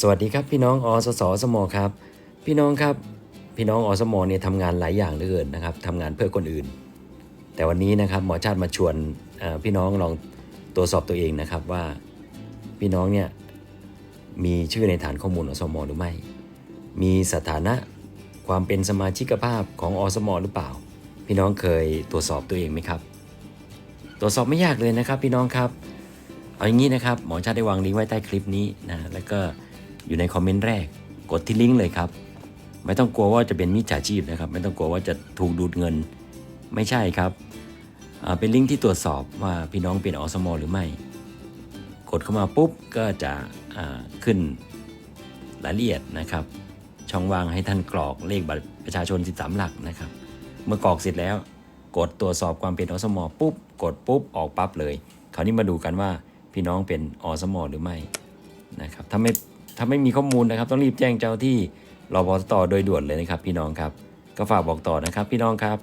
สวัสดีครับพี่น้องอสสสมครับ พี่น้องครับพี่น้องอสมเนี่ยทำงานหลายอย่างเหลือเกินนะครับทำงานเพื่อคนอื่น แต่วันนี้นะครับหมอชาติมาชวนพี่น้องลองตรวจสอบตัวเองนะครับว่าพี่น้องเนี่ยมีชื่อในฐานข้อมูลอสมหรือไม่ มีสถานะความเป็นสมาชิกภาพของอสมหรือเปล่า พี่น้องเคยตรวจสอบตัวเองไหมครับ ตรวจสอบไม่ยากเลยนะครับ พี่น้องครับ เอาอย่างนี้นะครับหมอชาติได้วางลิงก์ไว้ใต้คลิปนี้นะแล้วก็ อยู่ในคอมเมนต์แรก กดที่ลิงก์เลยครับ ไม่ต้องกลัวว่าจะเป็นมิจฉาชีพนะครับ ไม่ต้องกลัวว่าจะถูกดูดเงิน ไม่ใช่ครับ เป็นลิงก์ที่ตรวจสอบว่าพี่น้องเป็นอสมอหรือไม่ กดเข้ามาปุ๊บก็จะขึ้นรายละเอียดนะครับ ช่องว่างให้ท่านกรอกเลขบัตรประชาชน 13 หลักนะครับ เมื่อกรอกเสร็จแล้ว กดตรวจสอบความเป็นอสมอปุ๊บ กดปุ๊บออกปั๊บเลย คราวนี้มาดูกันว่าพี่น้องเป็นอสมอหรือไม่นะครับ ถ้าไม่ ถ้าไม่มีข้อมูลนะครับต้องรีบแจ้งเจ้าที่รอพอตโดยด่วนเลยนะครับพี่น้องครับ ก็ฝากบอกต่อนะครับพี่น้องครับ